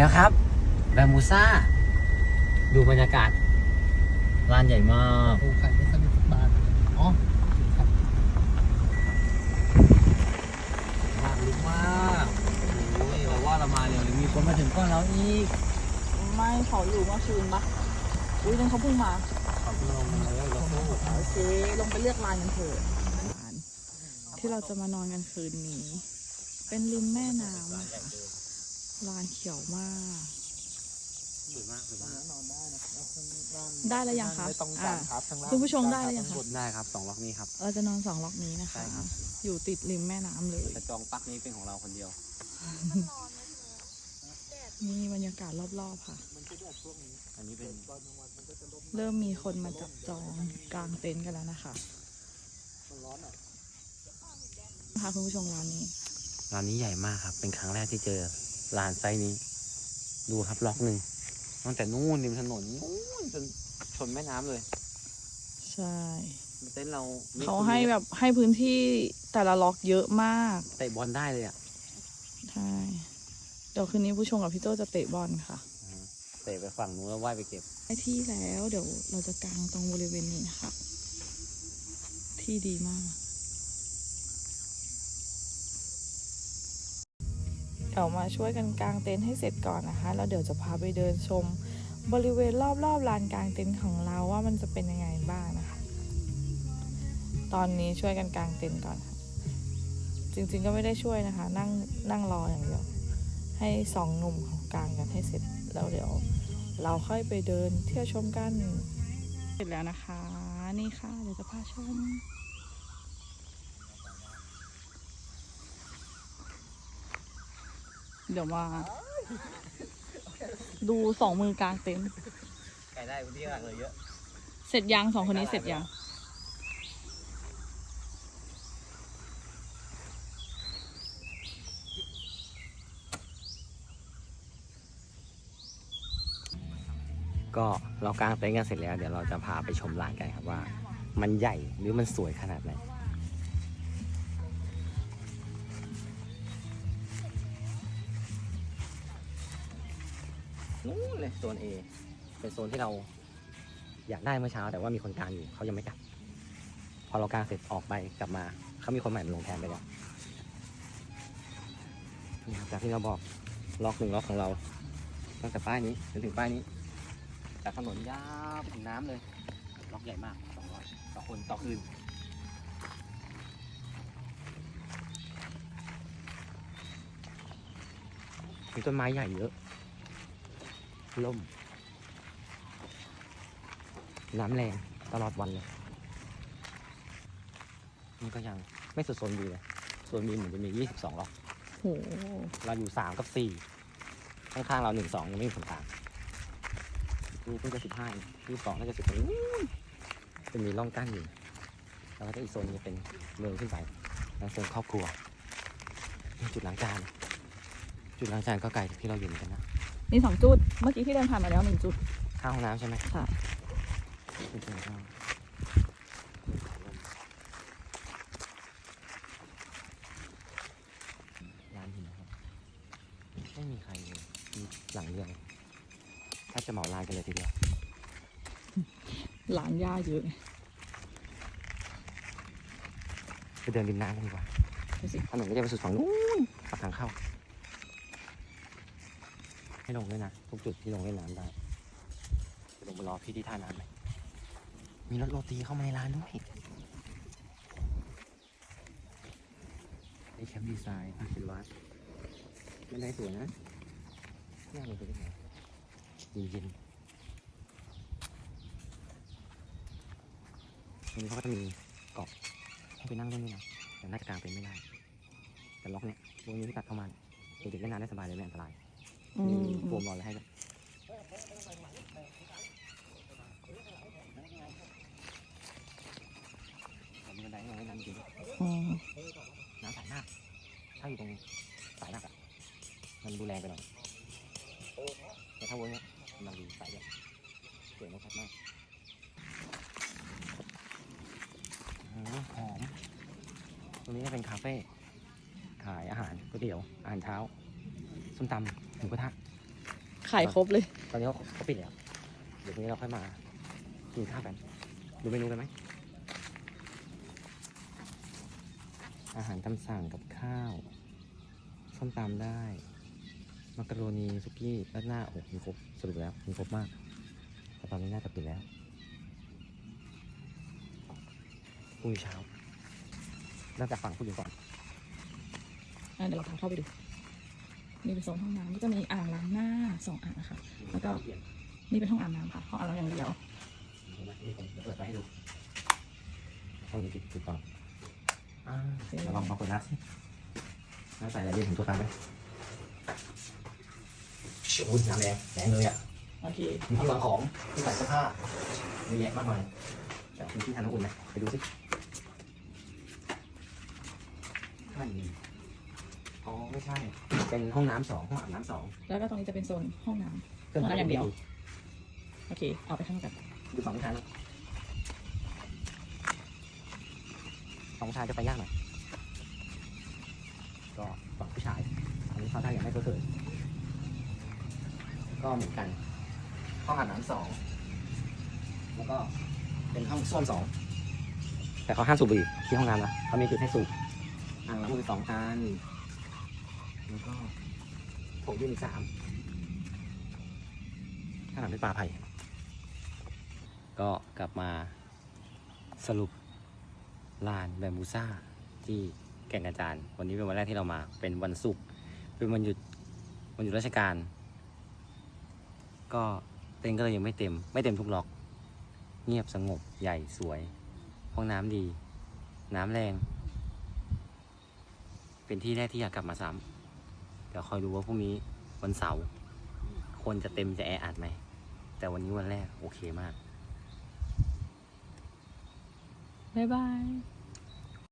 แล้วครับแบมบูซ่า ดูบรรยากาศร้านใหญ่มากโอ้ไข่ไม่สนิทสักบานเลยอ๋อมากลึกมากโอ้ยเราว่าเรามาเร็วเลยมีคนมาถึงก่อนเราอีกไม่เขาอยู่เมื่อคืนปะอุ้ยนั่นเขาเพิ่งมาขับลงมาเลยรถตู้โอเคลงไปเลือกลานกันเถอะที่เราจะมานอนกันคืนนี้ เป็นริมแม่น้ำอะค่ะ ลานเขียวมาก สวยมากสวยมากนอนได้นะครับข้างล่างได้แล้วยังคะไม่ต้องอ่าการครับข้างล่างคุณผู้ชมได้หรือยังคะข้าบนได้ครับสองล็อกนี้ครับ เราจะนอนสองล็อกนี้นะคะใช่ครับอยู่ติดริมแม่น้ำเลยแต่จองปลั๊กนี้เป็นของเราคนเดียว นี่บรรยากาศรอบๆค่ะ มันก็จะช่วงนี้อันนี้เป็นตอนกลางวันมันก็จะลมเริ่มมีคนมาจับจองกลางเต็นท์กันแล้วนะคะมันร้อนอะนะคะคุณผู้ชมร้านนี้ ร้านนี้ใหญ่มากครับ เป็นครั้งแรกที่เจอ ร้านไซส์นี้ ดูครับล็อกหนึ่งตั้งแต่นู่นริมถนนนู่นจนชนแม่น้ำเลย ใช่เต้นท์เราไม่เขาให้แบบให้พื้นที่แต่ละล็อกเยอะมากเตะบอลได้เลยอะใช่เดี๋ยวคืนนี้ผู้ชมกับพี่โจจะเตะบอลค่ะเตะไปฝั่งนู้นแล้วว่ายไปเก็บได้ที่แล้ว เดี๋ยวเราจะกางตรงบริเวณนี้นะคะที่ดีมาก เดี๋ยวมาช่วยกันกางเต็นท์ให้เสร็จก่อนนะคะ แล้วเดี๋ยวจะพาไปเดินชม บริเวณรอบๆลานกางเต็นท์ของเราว่ามันจะเป็นยังไงบ้างนะคะ ตอนนี้ช่วยกันกางเต็นท์ก่อนค่ะจริงๆก็ไม่ได้ช่วยนะคะ นั่งนั่งรออย่างเดียว ให้สองหนุ่มของกางกันให้เสร็จแล้วเดี๋ยวเราค่อยไปเดินเที่ยวชมกัน เสร็จแล้วนะคะ นี่ค่ะ เดี๋ยวจะพาชม เดี๋ยวมาดูสองมือกลางเต็นท์ไก่ได้พื้นที่หลักเลยเยอะ เสร็จยังสองคนนี้เสร็จยัง ก็เรากางเต็นท์กันเสร็จแล้ว เดี๋ยวเราจะพาไปชมร้านกันครับว่า มันใหญ่หรือมันสวยขนาดไหน นู้นเลยโซน A เป็นโซนที่เราอยากได้เมื่อเช้า แต่ว่ามีคนกลางอยู่เขายังไม่กลับ พอเรากางเสร็จออกไปกลับมาเขามีคนใหม่มาลงแทนไปแล้วนี่ครับจากที่เราบอกล็อกหนึ่งล็อกของเราตั้งแต่ป้ายนี้จนถึงป้ายนี้จากถนนยาวไปถึงน้ำเลย ล็อกใหญ่มากสองร้อยต่อคนต่อคืนมีต้นไม้ใหญ่เยอะ ล่มน้ำแรงตลอดวันเลยนี่ก็ยังไม่สุดโซนบีเลยโซนบีเหมือนจะมี 22ล็อกโหเราอยู่ 3 กับ 4 ข้างๆเรา 1 2 ยังไม่มีคนกลางนี่เพิ่งจะ15นี่22น่าจะ10นู้นจะมีร่องกั้นอยู่ แล้วก็จะอีกโซนนึงจะเป็นเมืองขึ้นไปแล้วโซนครอบครัวนี่จุดล้างจาน จุดล้างจานก็ไกลจากที่เราอยู่เหมือนกันนะ นี่สองจุด เมื่อกี้ที่เดินผ่านมาแล้วหนึ่งจุด ข้างห้องน้ำใช่ไหมค่ะจริงๆก็ร้านหินนะครับ ไม่มีใครเลยมีหลังเดียวถ้าจะเหมาร้านกันเลยทีเดียว หลานย่าเยอะไปเดินริมน้ำกันดีกว่าดูสิ ถนนก็จะไปสุดฝั่งนู้นปากทางเข้า ให้ลงด้วยนะทุกจุดที่ลงเล่นน้ำได้จะลงไปรอพี่ที่ท่าน้ำไหมมีรถโรตีเข้ามาในร้านด้วยไอแคมป์ดีไซน์อาชินวัตไม่ได้สวยนะน่าลงไปได้ไงเย็นๆตรงนี้เขาก็จะมีเกาะให้ไปนั่งเล่นด้วยนะแต่น่าจะกางเต็นท์ไม่ได้ แต่ล็อกเนี่ยพวกนี้ที่ตัดเข้ามาเนี่ยเด็กๆเล่นน้ำได้สบายเลยไม่อันตรายอื มีมโฟมรอไว้ให้ด้วยแต่มีบันไดให้เราเล่นน้ำจริงด้วยอืมน้ำใสมากถ้าอยู่ตรงสายหลักอะมันดูแรงไปหน่อยแต่ถ้าเวิร์กเนี่ยกำลังดีใสเนี่ยสวยนะครับมากอื้อหือหอมตรงนี้จะเป็นคาเฟ่ขายอาหารก๋วยเตี๋ยวอาหารเช้าส้มตำ หมูกระทะขายครบเลย ตอนนี้เขาเขาปิดแล้ว เดี๋ยวพรุ่งนี้เราค่อยมากินข้าวกัน ดูเมนูกันไหม อาหารตามสั่งกับข้าวส้มตำได้ มักกะโรนีสุกี้ราดหน้าโอ้โหมีครบสรุปแล้วมีครบมาก แต่ตอนนี้น่าจะปิดแล้วพรุ่งนี้เช้าเริ่มจากฝั่งผู้หญิงก่อน อะเดี๋ยวเราพาเข้าไปดู นี่เป็นโซนห้องน้ำนี่จะมีอ่างล้างหน้าสองอ่างนะคะ แล้วก็นี่เป็นห้องอาบน้ำค่ะห้องอาบน้ำอย่างเดียวนี่ผมจะเปิดไฟให้ดูห้องนี้ปิดปิดก่อนอ่าเราลองมาเปิดน้ำสิน้ำใส่อะไรดีถึงตัวตามไหมโอ้ยน้ำแดงแดงเลยอะโอเคมีที่วางของที่ใส่เสื้อผ้าเยอะแยะมากมายแต่มีที่ทำน้ำอุ่นไหมไปดูสิไม่มี อ๋อไม่ใช่ เป็นห้องน้ำสองห้องอาบน้ำสองแล้วก็ตรงนี้จะเป็นโซนห้องน้ำเครื่องห้องน้ำอย่างเดียว โอเคเอาไปข้างนอกกันดูฝั่งผู้ชายแล้วฝั่งผู้ชายจะไปยากหน่อยก็ฝั่งผู้ชายอันนี้เขาทางอย่างไม่เคยก็เหมือนกัน ห้องอาบน้ำสองแล้วก็เป็นห้องส้วมสองแต่เขาห้ามสูบบุหรี่ที่ห้องน้ำนะเขามีจุดให้สูบอ่างล้างมือสองอัน แล้วก็โถยืนสามข้างหลังเป็นป่าไผ่ก็กลับมาสรุปลานแบมบูซ่าที่แก่งกระจานวันนี้เป็นวันแรกที่เรามา เป็นวันศุกร์เป็นวันหยุดวันหยุดราชการ ก็เต็นก็เลยยังไม่เต็ม ไม่เต็มทุกล็อก เงียบสงบใหญ่สวย ห้องน้ำดี น้ำแรง เป็นที่แรกที่อยากกลับมาซ้ำ เดี๋ยวคอยดูว่าพรุ่งนี้วันเสาร์คนจะเต็มจะแออัดไหม แต่วันนี้วันแรกโอเคมาก บ๊ายบาย